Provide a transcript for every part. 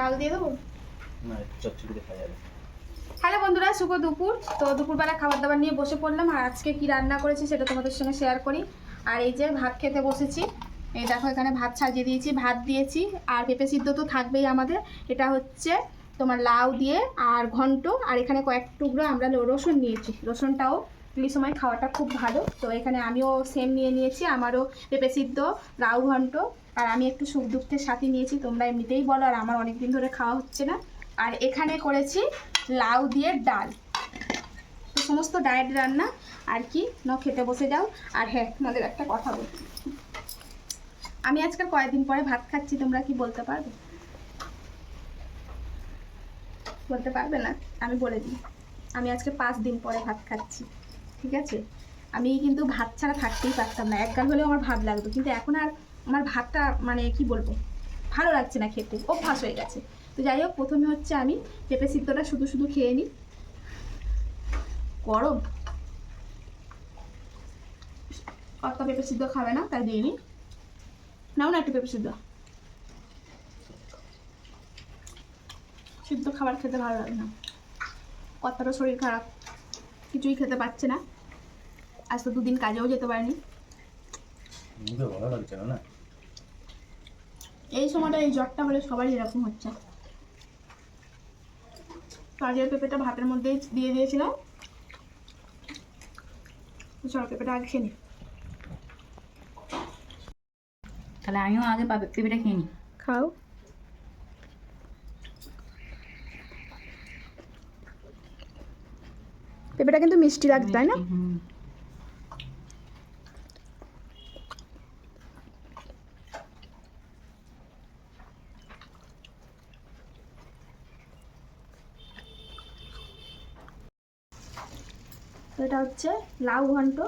ডাল দিয়ে দেবো? না চচ্চড়িতে খাওয়া যাবে হ্যালো বন্ধুরা শুভ দুপুর। তো দুপুরবেলা খাবার দাবার নিয়ে বসে পড়লাম আর আজকে কি রান্না করেছি সেটা তোমাদের সঙ্গে শেয়ার করি। আর এই যে ভাত খেতে বসেছি এই দেখো এখানে ভাত সাজিয়ে দিয়েছি ভাত দিয়েছি আর পেঁপে সিদ্ধ তো থাকবেই আমাদের। এটা হচ্ছে তোমার লাউ দিয়ে আর ঘন্ট আর এখানে কয়েক টুকরো আমরা রসুন নিয়েছি। রসুনটাও এই সময় খাওয়াটা খুব ভালো। তো এখানে আমিও সেম নিয়ে নিয়েছি আমারও পেঁপে সিদ্ধ লাউ ঘন্ট আর আমি একটু সুখ দুঃখের সাথে নিয়েছি, তোমরা এমনিতেই বলো, আর আমার অনেক দিন ধরে খাওয়া হচ্ছে না। আর এখানে করেছি লাউ দিয়ে ডাল। তো সমস্ত ডায়েট রান্না, আর কি, ন, খেতে বসে যাও। আর হ্যাঁ তোমাদের একটা কথা বলি। আমি আজকাল কয়েকদিন পরে ভাত খাচ্ছি, তোমরা কি বলতে পারবে? বলতে পারবে না? আমি বলে দিই। আমি আজকে পাঁচ দিন পরে ভাত খাচ্ছি, ঠিক আছে? আমি কিন্তু ভাত ছাড়া থাকতেই পারতাম না। একগাল হলেও আমার ভাত লাগতো, কিন্তু এখন আর আমার ভাতটা মানে কি বলব? ভালো লাগছে না খেতে, অভ্যাস হয়ে গেছে। তো যাই হোক, প্রথমে হচ্ছে আমি পেঁপে সিদ্ধটা শুধু শুধু খেয়ে নিই। গরম। কত পেঁপে সিদ্ধ খাবে না, তাই দিয়ে নিই। নাও না একটু পেঁপে সিদ্ধ। সিদ্ধ খাবার খেতে ভালো লাগে না। কতটা শরীর খারাপ, কিছুই খেতে পারছে না। আজ তো দুদিন কাজেও যেতে পারিনি। ভালো লাগছে না? এই সময়টা এই জ্বরটা হলে সবারই এরকম হচ্ছে। কাজের পেঁপেটা ভাতের মধ্যে দিয়ে দিয়েছিলাম। চলো পেঁপেটা আগে খেয়ে তাহলে আমিও আগে পেঁপেটা খেয়ে নিই খাও। পেঁপেটা কিন্তু মিষ্টি লাগছে তাই না? তো এটা হচ্ছে লাউ ঘন্ট।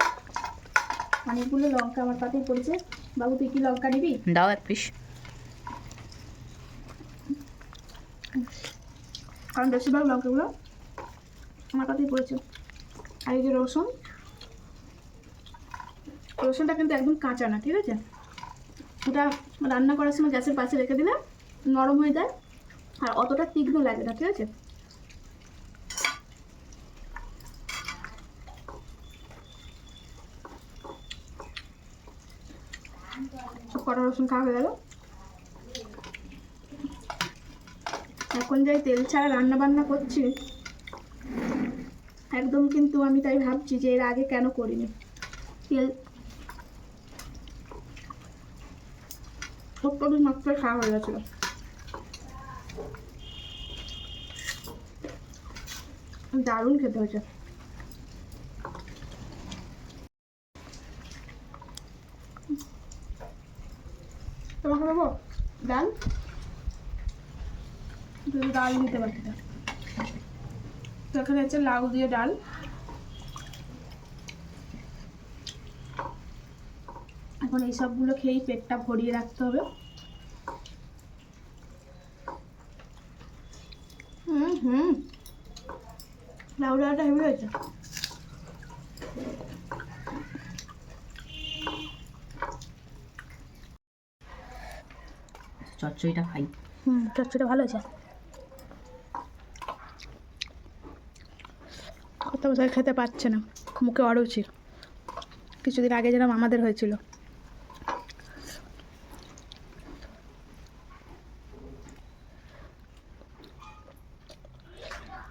অনেকগুলো লঙ্কা আমার পাতেই পড়েছে। বাবু তুই কি লঙ্কা নিবি? দাও এক পিস। কারণ বেশিরভাগ লঙ্কাগুলো আমার পাতেই পড়েছে। আর এই যে রসুন। রসুনটা কিন্তু একদম কাঁচা না ঠিক আছে? ওটা রান্না করার সময় গ্যাসের পাশে রেখে দিলে নরম হয়ে যায়। আর অতটা তীক্ষ্ণ লাগে না ঠিক আছে? কটা রসুন খাওয়া হয়ে গেল? এখন যাই তেল ছাড়া রান্না বান্না করছি। একদম কিন্তু আমি তাই ভাবছি যে এর আগে কেন করিনি। তেল মাত্র খাওয়া হয়ে গেছিল। দারুণ খেতে হয়েছে। তোমাকে দেবো? ডাল যদি ডাল দিতে তো এখানে হচ্ছে লাউ দিয়ে ডাল। এখন এই সবগুলো খেয়েই পেটটা ভরিয়ে রাখতে হবে। হুম হুম। লাউ ডালটা হেভি হয়েছে? চচ্চড়িটা খাই। হুম, চচ্চড়িটা ভালো আছে কত বছর খেতে পারছে না, মুখে অরুচি। কিছুদিন আগে যেরকম আমাদের হয়েছিল।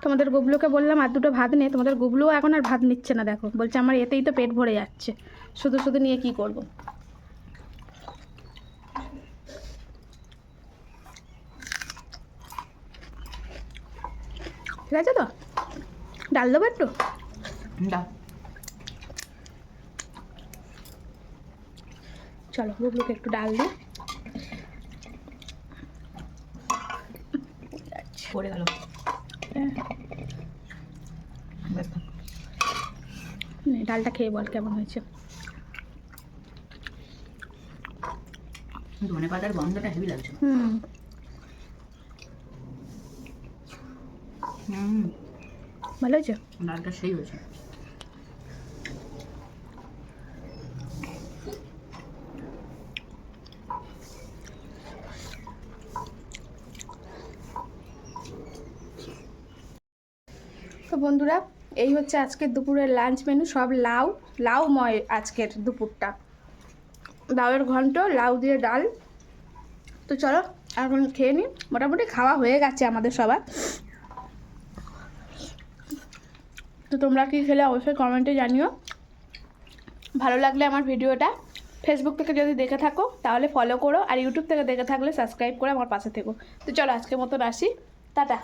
তোমাদের গুবলুকে বললাম, আর দুটো ভাত নে। তোমাদের গুবলুও এখন আর ভাত নিচ্ছে না, দেখো। বলছে, আমার এতেই তো পেট ভরে যাচ্ছে। শুধু শুধু নিয়ে কি করব? ঠিক আছে তো? ডাল দেবো একটু? দাও। চলো গুবলুকে একটু ডাল দিই পড়ে গেল। নে, ডালটা খেয়ে বল কেমন হয়েছে। ধনে পাতার গন্ধটা হেভি লাগছে। হুম। হুম। ভালো হয়েছে? ডালটা সেই হয়েছে। তো বন্ধুরা এই হচ্ছে আজকের দুপুরের লাঞ্চ মেনু সব লাউ লাউ ময় আজকের দুপুরটা। লাউয়ের ঘন্ট লাউ দিয়ে ডাল। তো চলো এখন খেয়ে নিই মোটামুটি খাওয়া হয়ে গেছে আমাদের সবার। তো তোমরা কি খেলে অবশ্যই কমেন্টে জানিও। ভালো লাগলে আমার ভিডিওটা ফেসবুক থেকে যদি দেখে থাকো, তাহলে ফলো করো আর ইউটিউব থেকে দেখে থাকলে সাবস্ক্রাইব করে আমার পাশে থেকো। তো চলো আজকের মতন আসি। টাটা।